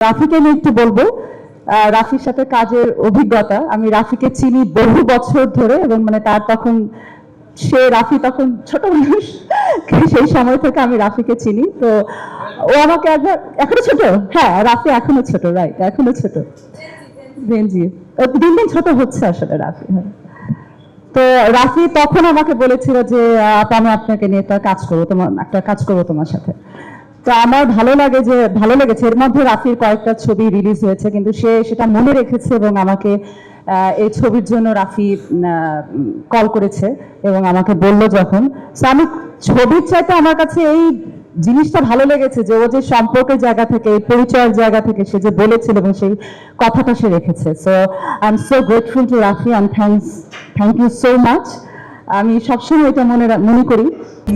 রাফিকে আমি একটু বলব রাফির সাথে কাজের অভিজ্ঞতা। আমি রাফিকে চিনি বহু বছর ধরে এবং মানে তার তখন সে রাফি তখন ছোট মানুষ সেই সময় থেকে আমি রাফিকে চিনি। তো ও আমাকে একবার এখনও ছোট? হ্যাঁ রাফি এখনও ছোট রাইট এখনও ছোট। ও দিন দিন ছোট হচ্ছে আসলে রাফি হ্যাঁ। তো রাফি তখন আমাকে বলেছিল যে আপা, আমি আপনাকে নিয়ে একটা কাজ করব তোমার একটা কাজ করব তোমার সাথে। তো আমার ভালো লাগে যে, ভালো লেগেছে। এর মধ্যে রাফির কয়েকটা ছবি রিলিজ হয়েছে, কিন্তু সে সেটা মনে রেখেছে এবং আমাকে এই ছবির জন্য রাফি কল করেছে এবং আমাকে বলল যখন। So আমি ছবির চাইতে আমার কাছে এই জিনিসটা ভালো লেগেছে যে ও যে সম্পর্কের জায়গা থেকে পরিচয়ের জায়গা থেকে সে যে বলেছিল এবং সেই কথাটা সে রেখেছে। So I am so grateful to Rafi and thanks thank you so much আমি সবসময় এটা মনে মনে করি।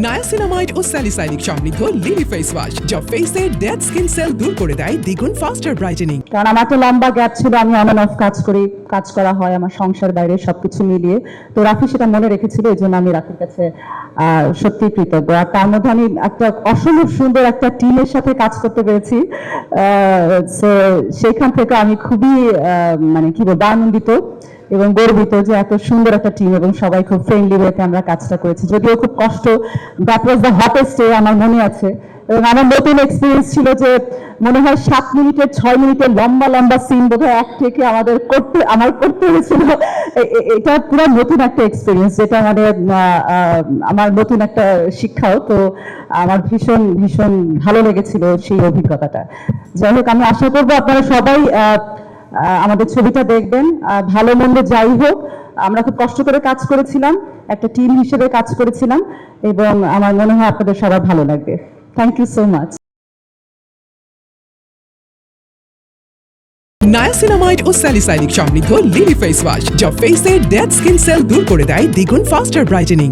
নায়াসিনামাইড ও স্যালিসাইনিক সমৃদ্ধ লিলি ফেস ওয়াশ যা ফেসের ডেড স্কিন সেল দূর করে দেয় দ্বিগুণ ফাস্টার ব্রাইটেনিং কারণ আমার তো লম্বা গ্যাপ ছিল আমি অন অফ কাজ করি কাজ করা হয় আমার সংসার বাইরে সবকিছু মিলিয়ে। তো রাফি সেটা মনে রেখেছিল এই জন্য আমি রাফির কাছে সত্যি কৃতজ্ঞ। আর তার মধ্যে আমি একটা অসম্ভব সুন্দর একটা টিমের সাথে কাজ করতে পেরেছি। সো সেইখান থেকে আমি খুবই মানে কি বলব আনন্দিত। এবং গর্বিত যে এত সুন্দর একটা টিম এবং সবাই খুব ফ্রেন্ডলি ওয়েতে আমরা কাজটা করেছি। যদিও খুব কষ্ট that was the hottest day আমার মনে আছে। এবং আমার নতুন এক্সপিরিয়েন্স ছিল যে মনে হয় সাত মিনিটের, ছয় মিনিটের লম্বা লম্বা সিন বোধহয় এক থেকে আমাদের করতে, আমার করতে হয়েছিল। এটা পুরো নতুন একটা এক্সপিরিয়েন্স যেটা আমাদের আমার নতুন একটা শিক্ষাও। তো আমার ভীষণ ভীষণ ভালো লেগেছিল সেই অভিজ্ঞতাটা। যাই হোক, আমি আশা করব আপনারা সবাই আমাদের ছবিটা দেখবেন। ভালো মন্দ যাই হোক, আমরা খুব কষ্ট করে কাজ করেছিলাম, একটা টিম হিসেবে কাজ করেছিলাম, এবং আমার মনে হয় আপনাদের সবার ভালো লাগবে। Thank you so much niacinamide O salicylic সমৃদ্ধ লিলি ফেস ওয়াশ যা ফেসের ডেড স্কিন সেল দূর করে দেয় দ্বিগুণ ফাস্টার ব্রাইটেনিং